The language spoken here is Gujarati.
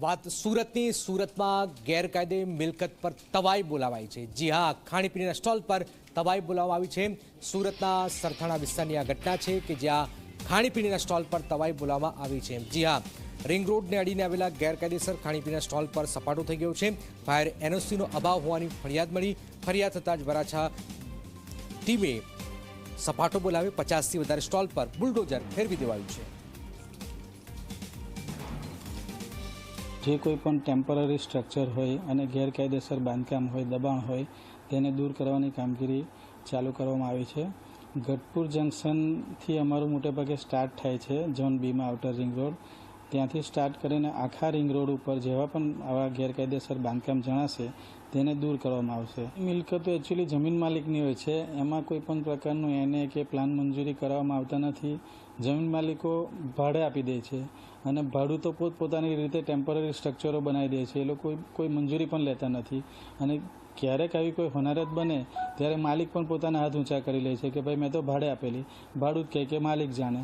વાત સુરતની. સુરતમાં ગેરકાયદે મિલકત પર તવાઈ બોલાવાઈ છે. જી હા, ખાણીપીણીના સ્ટોલ પર તવાઈ બોલાવવામાં આવી છે. સુરતના સરથાણા વિસ્તારની આ ઘટના છે કે જ્યાં ખાણીપીણીના સ્ટોલ પર તવાઈ બોલાવવામાં આવી છે. જી હા, રિંગ રોડને અડીને આવેલા ગેરકાયદેસર ખાણીપીણીના સ્ટોલ પર સપાટો થઈ ગયો છે. ફાયર એનઓસીનો અભાવ હોવાની ફરિયાદ મળી. ફરિયાદ થતાં જ વરાછા ટીમે સપાટો બોલાવી પચાસથી વધારે સ્ટોલ પર બુલડોઝર ફેરવી દેવાયું છે. જે કોઈ પણ ટેમ્પરરી સ્ટ્રક્ચર હોય અને ગેરકાયદેસર બાંધકામ હોય, દબાણ હોય, તેને દૂર કરવાની કામગીરી ચાલુ કરવામાં આવી છે. ગઢપુર જંકશનથી અમારું મોટેભાગે સ્ટાર્ટ થાય છે ઝોન બીમાં આઉટર રિંગ રોડ ત્યાંથી સ્ટાર્ટ કરીને આખા રિંગ રોડ ઉપર જેવા પણ આવા ગેરકાયદેસર બાંધકામ જણાશે, તેને દૂર કરવામાં આવશે. મિલકતો એકચ્યુઅલી જમીન માલિકની હોય છે. એમાં કોઈ પણ પ્રકારનું એને કે પ્લાન મંજૂરી કરવામાં આવતા નથી. જમીન માલિકો ભાડે આપી દે છે અને ભાડું તો પોતપોતાની રીતે ટેમ્પરરી સ્ટ્રક્ચરો બનાવી દે છે. એ લોકો કોઈ મંજૂરી પણ લેતા નથી. અને ક્યારેક આવી કોઈ હોનારત બને, ત્યારે માલિક પણ પોતાના હાથ ઊંચા કરી લે છે કે ભાઈ મેં તો ભાડે આપેલી. ભાડું જ કહે કે માલિક જાણે.